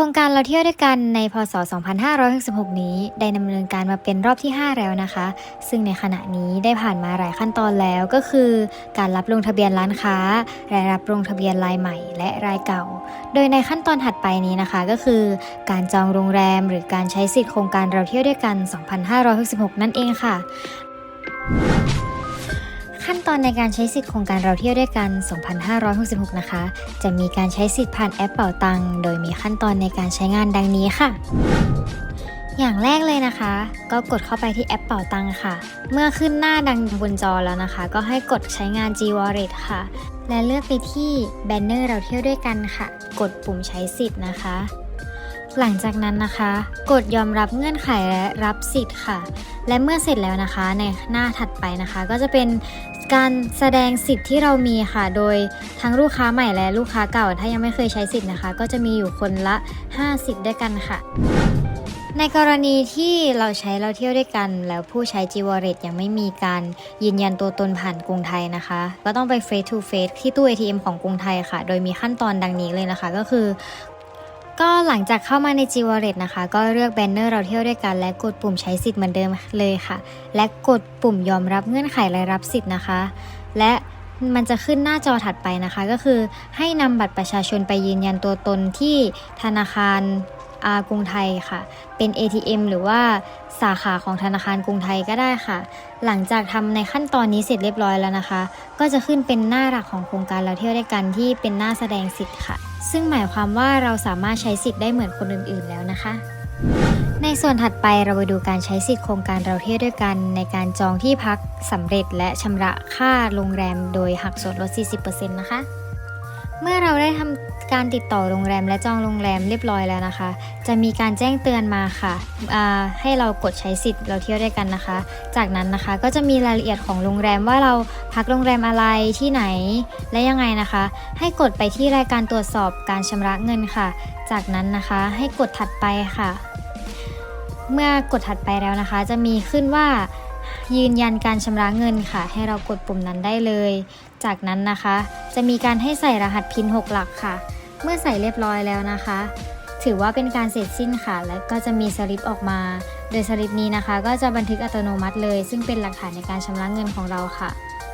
ครงการเราเที่ยวด้วยกันในพศ 2566 นี้ได้ดำเนินการมาเป็นรอบที่ 5 แล้วนะคะ ซึ่งในขณะนี้ได้ผ่านมาหลายขั้นตอนแล้วก็คือ การรับลงทะเบียนร้านค้าและรับลงทะเบียนรายใหม่และรายเก่า โดยในขั้นตอนถัดไปนี้นะคะก็คือ การจองโรงแรมหรือการใช้สิทธิโครงการเราเที่ยวด้วยกัน 2566 นั่นเองค่ะ ขั้นตอนในการใช้สิทธิ์โครงการเราเที่ยวด้วยกัน 2566 นะคะ จะมีการใช้สิทธิ์ผ่านแอปเป่าตัง โดยมีขั้นตอนในการใช้งานดังนี้ค่ะ อย่างแรกเลยนะคะ ก็กดเข้าไปที่แอปเป่าตังค่ะ เมื่อขึ้นหน้าดังบนจอแล้วนะคะ ก็ให้กดใช้งาน G Wallet ค่ะ และเลือกไปที่แบนเนอร์เราเที่ยวด้วยกันค่ะ กดปุ่มใช้สิทธิ์นะคะ หลังจากนั้นนะคะ กดยอมรับเงื่อนไขและรับสิทธิ์ค่ะและเมื่อเสร็จแล้วนะคะในหน้าถัดไปนะคะ ก็จะเป็น การแสดงสิทธิ์ที่เรามีค่ะ โดยทั้งลูกค้าใหม่และลูกค้าเก่า ถ้ายังไม่เคยใช้สิทธิ์นะคะ ก็จะมีอยู่คนละ 5 สิทธิ์ด้วยกันค่ะ ในกรณีที่เราใช้เราเที่ยวด้วยกัน แล้วผู้ใช้ G Wallet ยังไม่มีการยืนยันตัวตนผ่านกรุงไทยนะคะ ก็ต้องไป Face to Face ที่ตู้ ATM ของกรุงไทยค่ะ โดยมีขั้นตอนดังนี้เลยนะคะ ก็คือ ก็หลังจากเข้ามาใน G Wallet นะคะ ก็เลือกแบนเนอร์เราเที่ยวด้วยกัน และกดปุ่มใช้สิทธิ์เหมือนเดิมเลยค่ะ และกดปุ่มยอมรับเงื่อนไขรายรับสิทธิ์นะคะ และมันจะขึ้นหน้าจอถัดไปนะคะ ก็คือให้นำบัตรประชาชนไปยืนยันตัวตนที่ธนาคาร กรุงไทยค่ะ เป็น ATM หรือว่าสาขาของธนาคารกรุงไทยก็ได้ค่ะ หลังจากทำในขั้นตอนนี้เสร็จเรียบร้อยแล้วนะคะ ก็จะขึ้นเป็นหน้าหลักของโครงการเราเที่ยวด้วยกันที่เป็นหน้าแสดงสิทธิ์ค่ะ ซึ่งหมายความว่าเราสามารถใช้สิทธิ์ได้เหมือนคนอื่นๆแล้วนะคะในส่วนถัดไปเราไปดูการใช้สิทธิ์โครงการเราเที่ยวด้วยกันในการจองที่พักสำเร็จและชำระค่าโรงแรมโดยหักส่วนลด 40%นะคะ เมื่อเราได้ทำ การติดต่อโรงแรมและจองโรงแรมเรียบร้อยแล้วนะคะ จะมีการแจ้งเตือนมาค่ะให้เรากดใช้สิทธิ์เราเที่ยวด้วยกันนะคะ จากนั้นนะคะก็จะมีรายละเอียดของโรงแรมว่าเราพักโรงแรมอะไรที่ไหน และยังไงนะคะ ให้กดไปที่รายการตรวจสอบการชำระเงินค่ะ จากนั้นนะคะให้กดถัดไปค่ะ เมื่อกดถัดไปแล้วนะคะ จะมีขึ้นว่ายืนยันการชำระเงินค่ะ ให้เรากดปุ่มนั้นได้เลย จากนั้นนะคะ จะมีการให้ใส่รหัสพิน 6 หลักค่ะ เมื่อใส่เรียบร้อยแล้วนะคะ ถือว่าเป็นการเสร็จสิ้นค่ะ และก็จะมีสลิปออกมา โดยสลิปนี้นะคะ ก็จะบันทึกอัตโนมัติเลย ซึ่งเป็นหลักฐานในการชำระเงินของเราค่ะ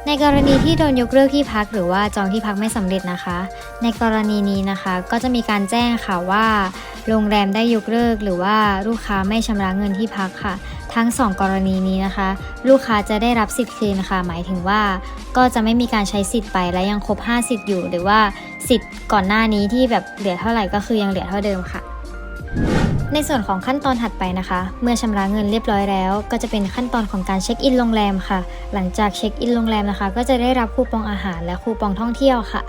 ในกรณีที่โดนยกเลิกที่พักหรือว่าจองที่พักไม่สำเร็จนะคะ ในกรณีนี้นะคะก็จะมีการแจ้งค่ะว่า โรงแรมได้ยกเลิก หรือว่าลูกค้าไม่ชำระเงินที่พักค่ะ ทั้ง 2 กรณีนี้นะคะ ลูกค้าจะได้รับสิทธิ์คืนค่ะ หมายถึงว่า ก็จะไม่มีการใช้สิทธิ์ไปและยังครบ5สิทธิ์อยู่ หรือว่าสิทธิ์ก่อนหน้านี้ที่แบบเหลือเท่าไหร่ก็คือยังเหลือเท่าเดิมค่ะ ในส่วนของขั้นตอนถัดไปนะคะ เมื่อชำระเงินเรียบร้อยแล้ว ก็จะเป็นขั้นตอนของการเช็คอินโรงแรมค่ะ หลังจากเช็คอินโรงแรมนะคะ ก็จะได้รับคูปองอาหารและคูปองท่องเที่ยวค่ะ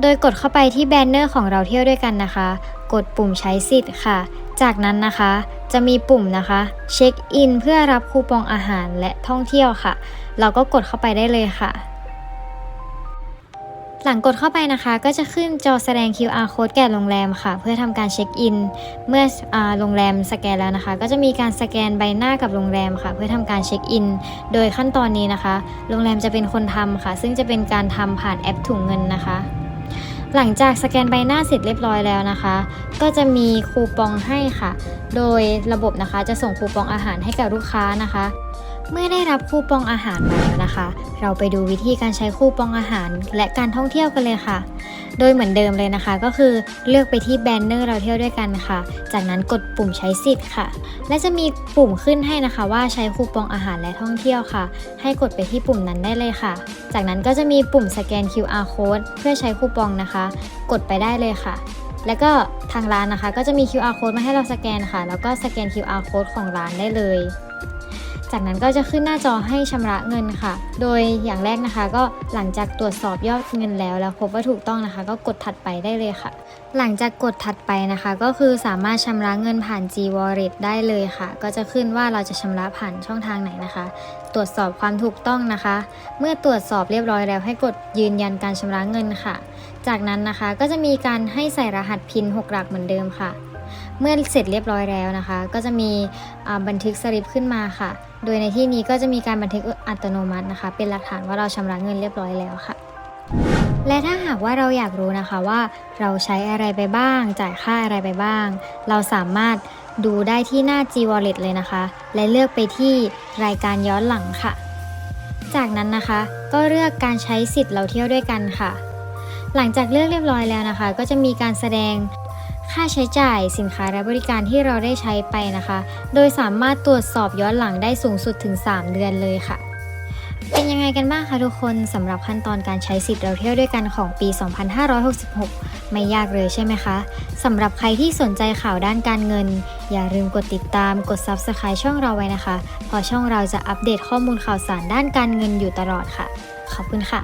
โดยกดเข้าไปที่แบนเนอร์ของเราเที่ยวด้วยกันนะคะ กดปุ่มใช้สิทธิ์ค่ะ จากนั้นนะคะจะมีปุ่มนะคะเช็คอินเพื่อรับคูปองอาหารและท่องเที่ยวค่ะ เราก็กดเข้าไปได้เลยค่ะ หลังกดเข้าไปนะคะ ก็จะขึ้นจอแสดง QR code แก่โรงแรมค่ะ เพื่อทำการเช็คอิน เมื่ออโรงแรมสแกนแล้วนะคะ ก็จะมีการสแกนใบหน้ากับโรงแรมค่ะ เพื่อทำการเช็คอิน โดยขั้นตอนนี้นะคะ โรงแรมจะเป็นคนทำค่ะ ซึ่งจะเป็นการทำผ่านแอปถุงเงินนะคะ หลังจากสแกนใบหน้าเสร็จเรียบร้อยแล้วนะคะ ก็จะมีคูปองให้ค่ะ โดยระบบนะคะจะส่งคูปองอาหารให้กับลูกค้านะคะ เมื่อได้รับคูปองอาหารมาแล้วนะคะ เราไปดูวิธีการใช้คูปองอาหาร และการท่องเที่ยวกันเลยค่ะ โดยเหมือนเดิมเลยนะคะ ก็คือเลือกไปที่แบนเนอร์เราเที่ยวด้วยกันค่ะ จากนั้นกดปุ่มใช้สิทธิ์ค่ะ และจะมีปุ่มขึ้นให้นะคะว่าใช้คูปองอาหารและท่องเที่ยวค่ะ ให้กดไปที่ปุ่มนั้นได้เลยค่ะ จากนั้นก็จะมีปุ่มสแกน QR code เพื่อใช้คูปองนะคะ กดไปได้เลยค่ะแล้วก็ทางร้านนะคะ ก็จะมี QR code มาให้เราสแกนค่ะ แล้วก็สแกน QR code ของร้านได้เลย จากนั้นก็จะขึ้นหน้าจอให้ชำระเงินค่ะ โดยอย่างแรกนะคะ ก็หลังจากตรวจสอบยอดเงินแล้ว แล้วพบว่าถูกต้องนะคะ ก็กดถัดไปได้เลยค่ะ หลังจากกดถัดไปนะคะ ก็คือสามารถชำระเงินผ่าน G Wallet ได้เลยค่ะ ก็จะขึ้นว่าเราจะชำระผ่านช่องทางไหนนะคะ ตรวจสอบความถูกต้องนะคะ เมื่อตรวจสอบเรียบร้อยแล้ว ให้กดยืนยันการชำระเงินค่ะ จากนั้นนะคะก็จะมีการให้ใส่รหัสพิน 6 หลักเหมือนเดิมค่ะ เมื่อเสร็จเรียบร้อยแล้วนะคะ ก็จะมีบันทึกสลิปขึ้นมาค่ะ โดยในที่นี้ก็จะมีการบันทึกอัตโนมัตินะคะ เป็นหลักฐานว่าเราชำระเงินเรียบร้อยแล้วค่ะ และถ้าหากว่าเราอยากรู้นะคะว่าเราใช้อะไรไปบ้าง จ่ายค่าอะไรไปบ้าง เราสามารถดูได้ที่หน้า G Wallet เลยนะคะ และเลือกไปที่รายการย้อนหลังค่ะ จากนั้นนะคะก็เลือกการใช้สิทธิ์เราเที่ยวด้วยกันค่ะ หลังจากเลือกเรียบร้อยแล้วนะคะ ก็จะมีการแสดง ค่าใช้จ่ายสินค้าและบริการที่เราได้ใช้ไปนะคะ โดยสามารถตรวจสอบย้อนหลังได้สูงสุดถึง 3 เดือนเลยค่ะ เป็นยังไงกันบ้างคะทุกคนสำหรับขั้นตอนการใช้สิทธิ์เราเที่ยวด้วยกันของปี 2566 ไม่ยากเลยใช่ไหมคะสำหรับใครที่สนใจข่าวด้านการเงิน อย่าลืมกดติดตามกด Subscribe ช่องเราไว้นะคะเพราะช่องเราจะอัปเดตข้อมูลข่าวสารด้านการเงินอยู่ตลอดค่ะ ขอบคุณค่ะ